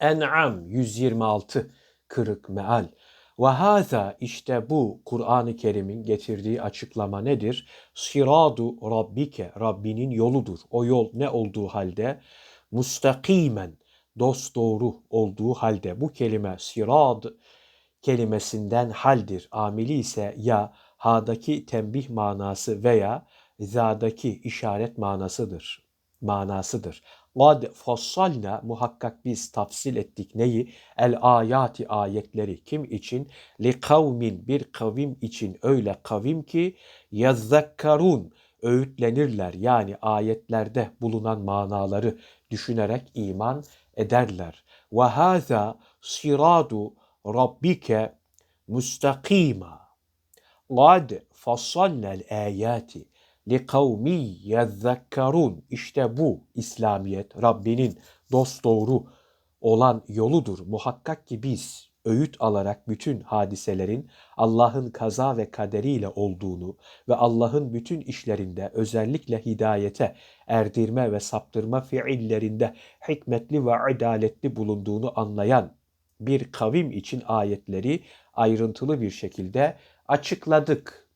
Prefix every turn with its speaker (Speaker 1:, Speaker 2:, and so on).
Speaker 1: En'am 126 kırık meal. Ve haza işte bu Kur'an-ı Kerim'in getirdiği açıklama nedir? Siradu rabbike Rabbinin yoludur. O yol ne olduğu halde? Mustakimen dost doğru olduğu halde bu kelime sirad kelimesinden haldir. Amili ise ya ha'daki tembih manası veya za'daki işaret manasıdır. Manasıdır. Kad fassalna muhakkak biz tafsil ettik neyi? El ayati ayetleri kim için? Li kavmin bir kavim için öyle kavim ki yazzakkarun öğütlenirler yani ayetlerde bulunan manaları düşünerek iman ederler. Ve haza siradu rabbike mustakima. Kad fassalnel ayati kavmi yezzekkarun. İşte bu İslamiyet Rabbinin dosdoğru olan yoludur. Muhakkak ki biz öğüt alarak bütün hadiselerin Allah'ın kaza ve kaderiyle olduğunu ve Allah'ın bütün işlerinde özellikle hidayete erdirme ve saptırma fiillerinde hikmetli ve adaletli bulunduğunu anlayan bir kavim için ayetleri ayrıntılı bir şekilde açıkladık